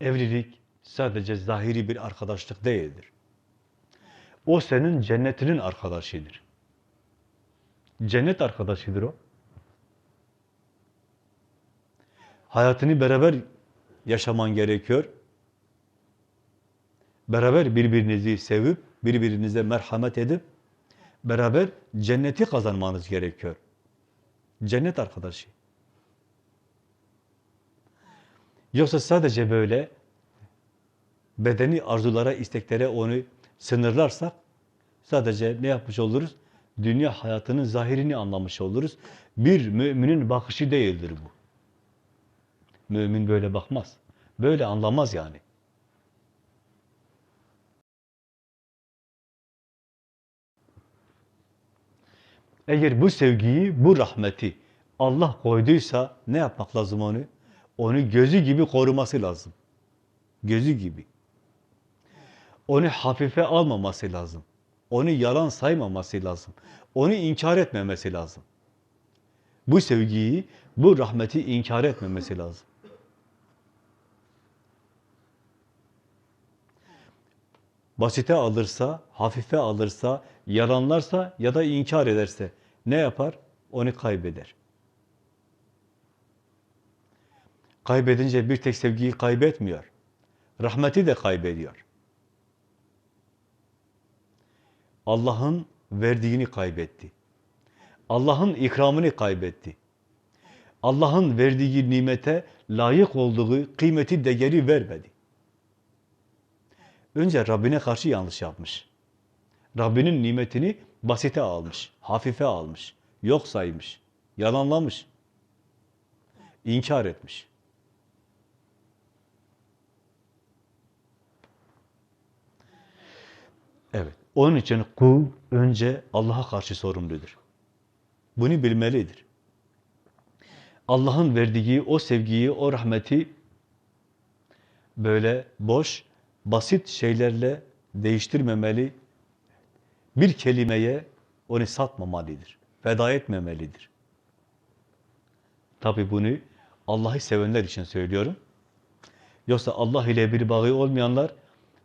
Evlilik sadece zahiri bir arkadaşlık değildir. O senin cennetinin arkadaşıdır. Cennet arkadaşıdır o. Hayatını beraber yaşaman gerekiyor. Beraber birbirinizi sevip, birbirinize merhamet edip, beraber cenneti kazanmanız gerekiyor. Cennet arkadaşı. Yoksa sadece böyle bedeni arzulara, isteklere onu sınırlarsak sadece ne yapmış oluruz? Dünya hayatının zahirini anlamış oluruz. Bir müminin bakışı değildir bu. Mümin böyle bakmaz. Böyle anlamaz yani. Eğer bu sevgiyi, bu rahmeti Allah koyduysa ne yapmak lazım onu? Onu gözü gibi koruması lazım. Gözü gibi. Onu hafife almaması lazım. Onu yalan saymaması lazım. Onu inkar etmemesi lazım. Bu sevgiyi, bu rahmeti inkar etmemesi lazım. Basite alırsa, hafife alırsa, yalanlarsa ya da inkar ederse ne yapar? Onu kaybeder. Kaybedince bir tek sevgiyi kaybetmiyor. Rahmeti de kaybediyor. Allah'ın verdiğini kaybetti. Allah'ın ikramını kaybetti. Allah'ın verdiği nimete layık olduğu kıymeti, değeri vermedi. Önce Rabbine karşı yanlış yapmış. Rabbinin nimetini basite almış, hafife almış, yok saymış, yalanlamış, inkar etmiş. Evet. Onun için kul önce Allah'a karşı sorumludur. Bunu bilmelidir. Allah'ın verdiği o sevgiyi, o rahmeti böyle boş, basit şeylerle değiştirmemeli. Bir kelimeye onu satmamalıdır. Feda etmemelidir. Tabi bunu Allah'ı sevenler için söylüyorum. Yoksa Allah ile bir bağı olmayanlar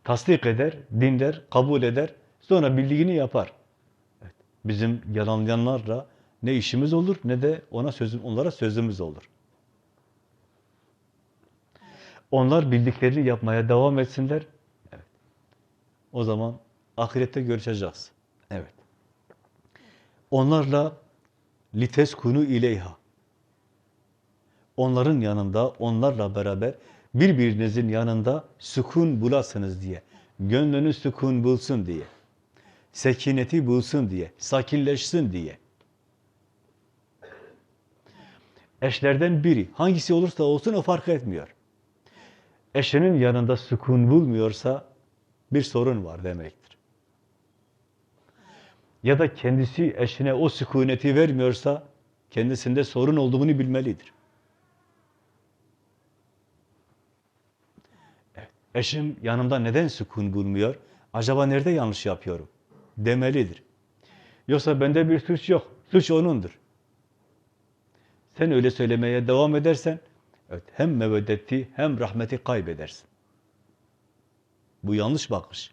tasdik eder, dinler, kabul eder, sonra bildiğini yapar. Evet, bizim yalanlayanlarla ne işimiz olur ne de ona sözüm, onlara sözümüz olur. Onlar bildiklerini yapmaya devam etsinler. Evet. O zaman ahirette görüşeceğiz. Evet. Onlarla lites kunu ileyha. Onların yanında, onlarla beraber birbirinizin yanında sükun bulasınız diye. Gönlünüz sükun bulsun diye. Sekineti bulsun diye. Sakinleşsin diye. Eşlerden biri, hangisi olursa olsun o fark etmiyor. Eşinin yanında sükun bulmuyorsa bir sorun var demektir. Ya da kendisi eşine o sükuneti vermiyorsa kendisinde sorun olduğunu bilmelidir. Eşim yanımda neden sükun bulmuyor? Acaba nerede yanlış yapıyorum? Demelidir. Yoksa bende bir suç yok. Suç onundur. Sen öyle söylemeye devam edersen evet, hem meveddeti hem rahmeti kaybedersin. Bu yanlış bakış.